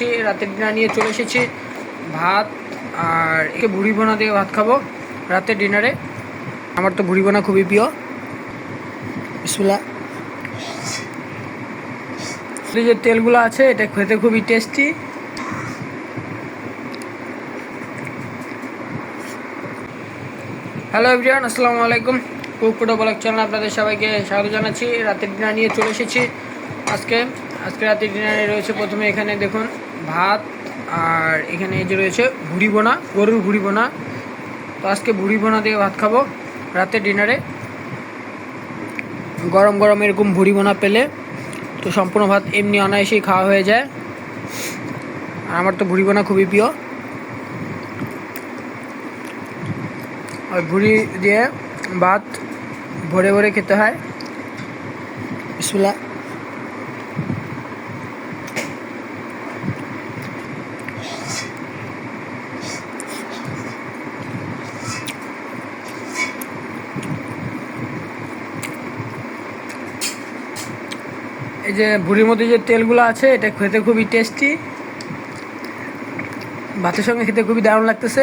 জানাচ্ছি রাতের ডিনার নিয়ে চলে এসেছি, ভাত আর একে ভুড়ি বোনা দিয়ে ভাত খাব রাতের ডিনারে আমার তো ভুড়ি বোনা খুবই প্রিয়। বিসমিল্লা যে তেলগুলো আছে, এটা খেতে খুবই টেস্টি হ্যালো এভরিওয়ান আসসালামু আলাইকুম। কুকুটো ব্লগ চ্যানেল আপনাদের সবাইকে স্বাগত জানাচ্ছি। রাতের ডিনার নিয়ে চলে এসেছি। আজকে আজকে রাতের ডিনারে রয়েছে প্রথমে এখানে দেখুন ভাত, আর এখানে এই যে রয়েছে ভুড়ি বোনা গরুর ভুড়ি বোনা তো আজকে ভুড়ি বোনা দিয়ে ভাত খাব রাতের ডিনারে। গরম গরম এরকম ভুড়ি বোনা পেলে তো সম্পূর্ণ ভাত এমনি অনায়াসেই খাওয়া হয়ে যায়। আর আমার তো ভুড়ি বোনা খুবই প্রিয়। ওই ভুড়ি দিয়ে ভাত ভরে ভরে খেতে হয়। বিসমিল্লাহ। এই যে ভুড়ির মধ্যে যে তেলগুলো আছে, এটা খেতে খুবই টেস্টি ভাতের সঙ্গে খেতে খুবই দারুণ লাগতেছে।